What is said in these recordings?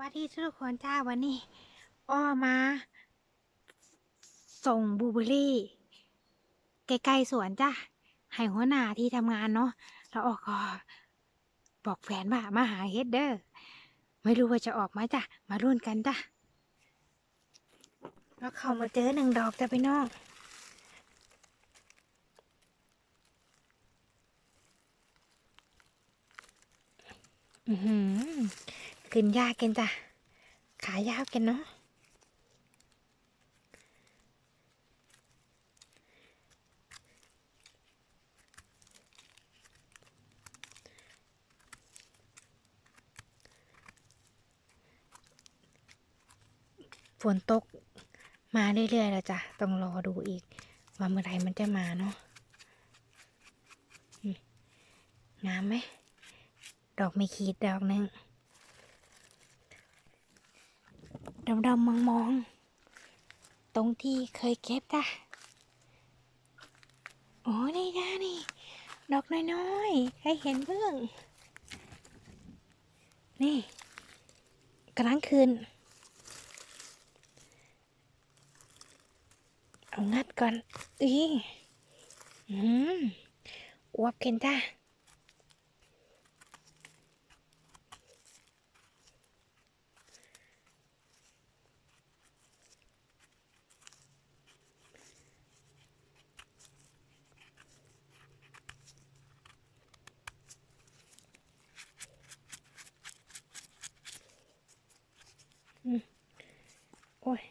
วัสดีทุกคนจ้าวันนี้อ้อมา ส่งบูเบอรี่ใกล้ๆสวนจ้าให้หัวหน้าที่ทำงานเนาะแล้วออกก็บอกแฟนว่ามาหาเฮดเดอร์ไม่รู้ว่าจะออกไหมจ้ะมารุ่นกันจ้ะแล้วเขามาเจอหนึ่งดอกจะพี่น้องอือหือ ขึ้นยากกันจ้ะ ขายาวกันเนาะฝนตกมาเรื่อยๆแล้วจ้ะ ต้องรอดูอีก ว่าเมื่อไรมันจะมาเนาะงามไหม ดอกไม่ขีดดอกหนึ่ง ดำดำมองมองๆ ตรงที่เคยเก็บจ้ะโอ้นี่จ้านี่ ดอกน้อยๆ ให้เห็นเบื้อง นี่กลังคืน เอางัดก่อนอีอืมอวบเกินจ้า โอ้ย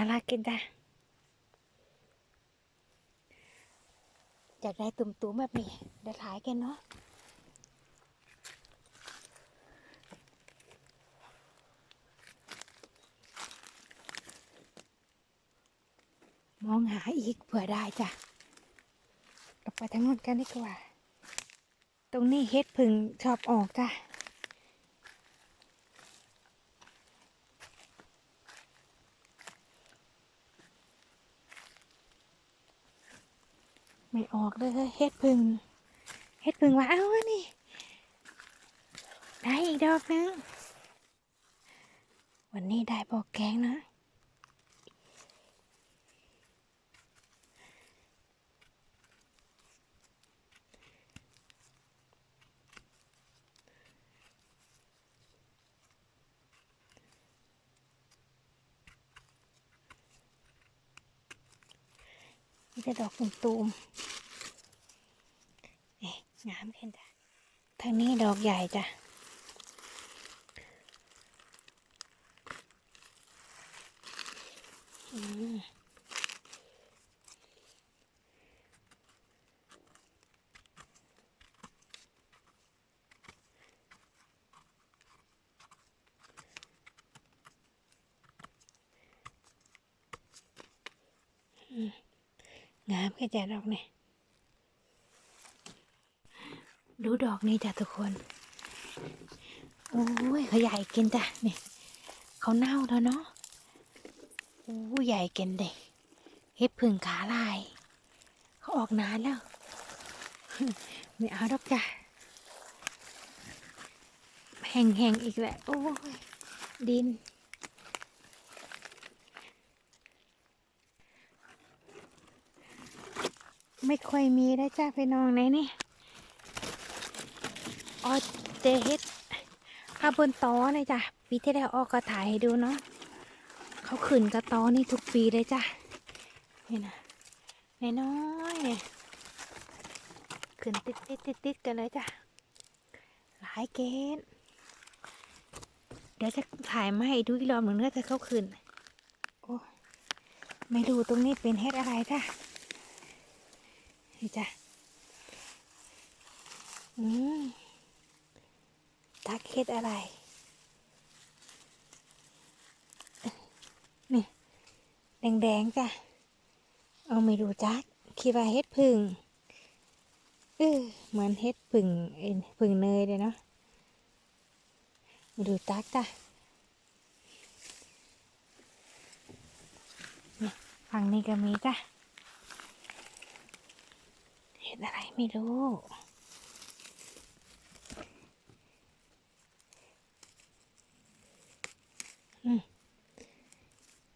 น่ารักกินจ้ะอยากได้ตุ่มๆแบบนี้เดี๋ยวถ่ายกันเนาะมองหาอีกเผื่อได้จ้ะกลับไปทางนู้นกันดีกว่า ตรงนี้เฮ็ดพึ่งชอบออกจ้ะ ไม่ออกเลยเฮ็ดพึ่งเฮ็ดพึ่งว่าเอ้านี่ ได้อีกดอกนึง วันนี้ได้บอกแกงนะ นี่จะดอกตูมๆนี่งามขึ้นจ้ะทางนี้ดอกใหญ่จ้ะอืม งามขึ้นจ้ะดอกนี่ดูดอกนี้จ้ะทุกคน โอ้ยเขาใหญ่กินจ้ะนี่เขาเน่าแล้วเนาะโอ้ใหญ่เกินเด็กเฮ็ดพึ่งขาลาย เขาออกนานแล้ว ไม่เอาดอกจ้ะแห้งๆอีกแหละโอ้ยดิน ไม่ค่อยมีได้จ้าพี่น้องไหนนี่ออเจเฮดข้าบนตอเลยจ้ะปีที่แล้วออกก็ถ่ายให้ดูเนาะเขาขึ้นกระตอนี่ทุกปีเลยจ้ะนี่นะน้อยเนี่ยขึ้นติดติดติดติดกันเลยจ้ะหลายเกณฑ์เดี๋ยวจะถ่ายมาให้ดูอีกรอบหนึ่งเนื่อจะเข้าขึ้นโอ้ไม่รู้ตรงนี้เป็นเฮ็ดอะไรจ้ะ นี่จ้ะอืมทักเฮ็ดอะไร นี่ แดงๆจ้ะ เอาไม่รู้จักคิดว่าเฮ็ดพึ่งเออเหมือนเฮ็ดพึ่งเอ็นพึ่งเนยเลยเนาะไม่รู้จักจ้ะนี่ฝั่งนี้ก็มีจ้ะ เห็ดอะไรไม่รู้ อืม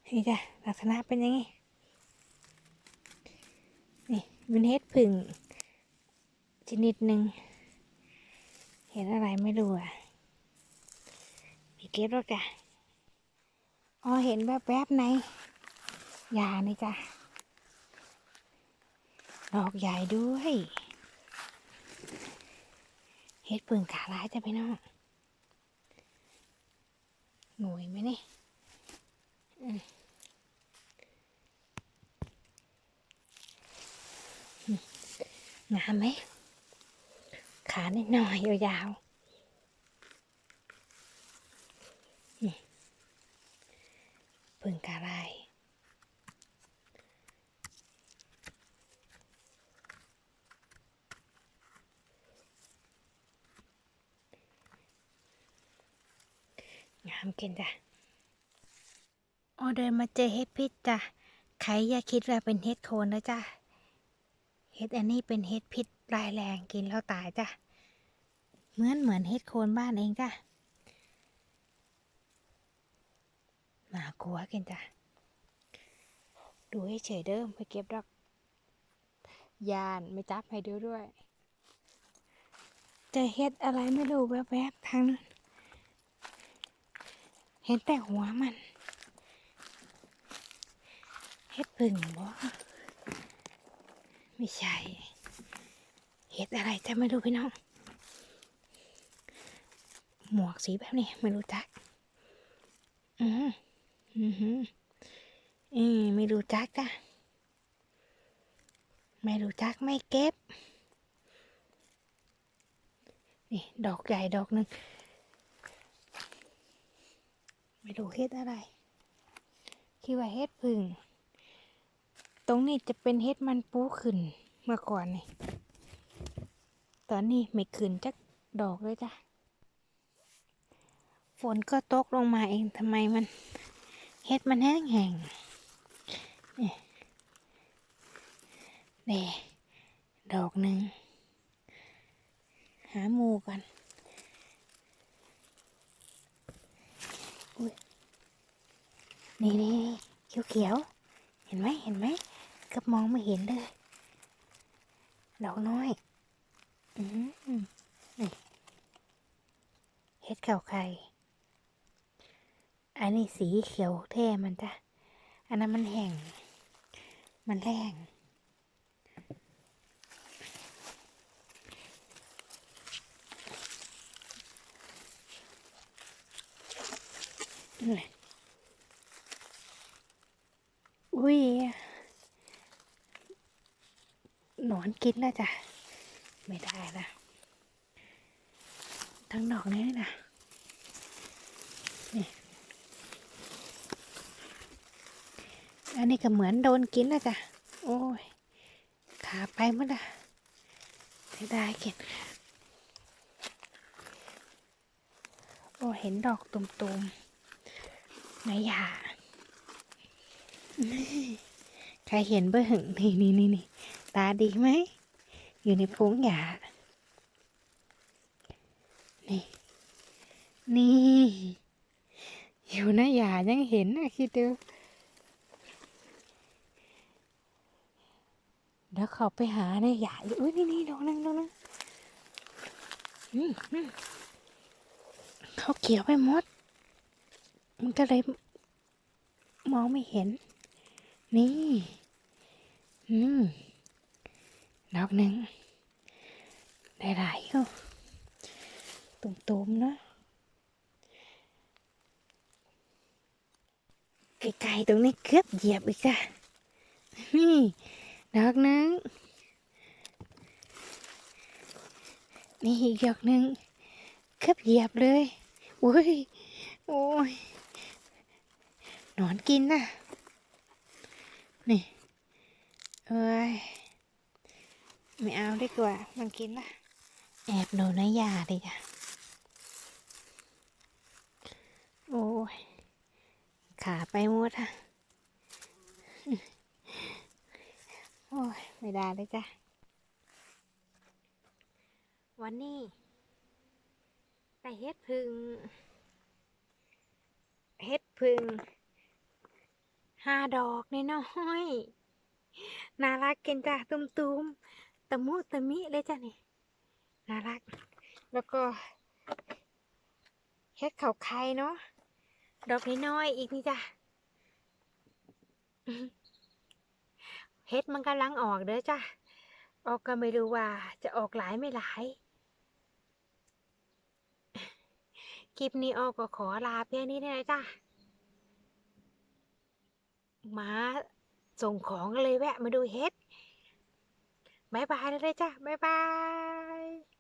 นี่จ้ะลักษณะเป็นยังไง นี่เป็นเห็ดผึ่งชนิดหนึ่ง เห็นอะไรไม่รู้อะพี่เก็ตว่าจ้ะอ๋อเห็นแวบๆในยานี่จ้ะ ดอกใหญ่ด้วยเฮ็ดปิ่งขาร้ายจะไปน้องหน่วยไหมนี่งามไหม ขาหน่อยยาวๆนี่ปิ่งขาลาย งามกินจ้ะออเดินมาเจอเฮ็ดพิษจ้ะใครอย่าคิดว่าเป็นเฮ็ดโคนนะจ้ะเฮ็ดอันนี้เป็นเฮ็ดพิษรายแรงกินแล้วตายจ้ะเหมือนเหมือนเฮ็ดโคนบ้านเองจ้ะน่ากลัวกินจ้ะดูให้เฉยเดิมไปเก็บดอกยานไม่จับให้ดูด้วยจอเฮ็ดอะไรไม่รู้แวบๆทางนั้น เห็นแต่หัวมันเห็ดผึ่งบ่ไม่ใช่ เห็ดอะไรจะไม่รู้พี่น้อง หมวกสีแบบนี้ไม่รู้จัก อืมอืมอืมไม่รู้จักจ้ะ ไม่รู้จักไม่เก็บ นี่ ดอกใหญ่ดอกหนึ่ง ไม่รู้เฮ็ดอะไร คิดว่าเฮ็ดพึ่ง ตรงนี้จะเป็นเฮ็ดมันปูขึ้นเมื่อก่อนนี่ ตอนนี้ไม่ขึ้นจักดอกเลยจ้ะ ฝนก็ตกลงมาเองทำไมมันเฮ็ดมันแห้งแห้งนี่นี่ดอกหนึ่ง หาหมูกัน นี่นี่เขียวเขียวเห็นไหมเห็นไหมกับมองไม่เห็นเลยดอกน้อย อืมนี่เห็ดเข่าไข่อันนี้สีเขียวแท้มันจ้ะอันนั้นมันแห้งมันแรงนี่ อุ้ยหนอนกินแล้วจ้ะไม่ได้นะทั้งดอกนี้นะนี่อันนี้ก็เหมือนโดนกินแล้วจ้ะโอ้ย ขาไปหมั้งละไม่ได้กิน โอ้เห็นดอกตุ่มๆในหญ้า ใครเห็นเบื้องนี่นี่นี่นี่ตาดีไหม อยู่ในพุงหญ้านี่ นี่ อยู่ในหญ้ายังเห็นนะคิดดู เดี๋ยวเขาไปหาในหญ้าอยู่อุ้ยนี่นี่ดอกนึงดอกนึงเขาเกี่ยวไปหมด มันก็เลยมองไม่เห็น นี่ อืม ดอกหนึ่ง ได้หลายอยู่ตุ่มๆเนอะไกลๆตรงนี้เกือบเหยียบอีกจ้ะนี่ดอกหนึ่งนี่อีกดอกหนึ่งเกือบเหยียบเลยอุ้ย โอ้ย นอนกินน่ะ นี่ เอ้ย ไม่เอาดีกว่า มันกินละแอบโดนน้ยาดิจ้ะโอ้ย ขาไปหมดอะ โอ้ย ไม่ได้เลยจ้ะ วันนี้แต่เฮ็ดพึ่ง เฮ็ดพึ่ง ห้าดอกน้อยๆน่ารักเกินจ้ะตุ้มๆตะมุตะมิเลยจ้ะนี่น่ารัก แล้วก็เฮ็ดเขาไข่เนาะดอกน้อยๆอีกนี่จ้ะเฮ็ดมันกำลังออกเด้อจ้ะออกก็ไม่รู้ว่าจะออกหลายไม่หลายคลิปนี้ออกก็ขอลาเพียงนี้นะจ้ะ มาส่งของเลยแวะมาดูเฮ็ดบายบายเลยจ้ะบายบาย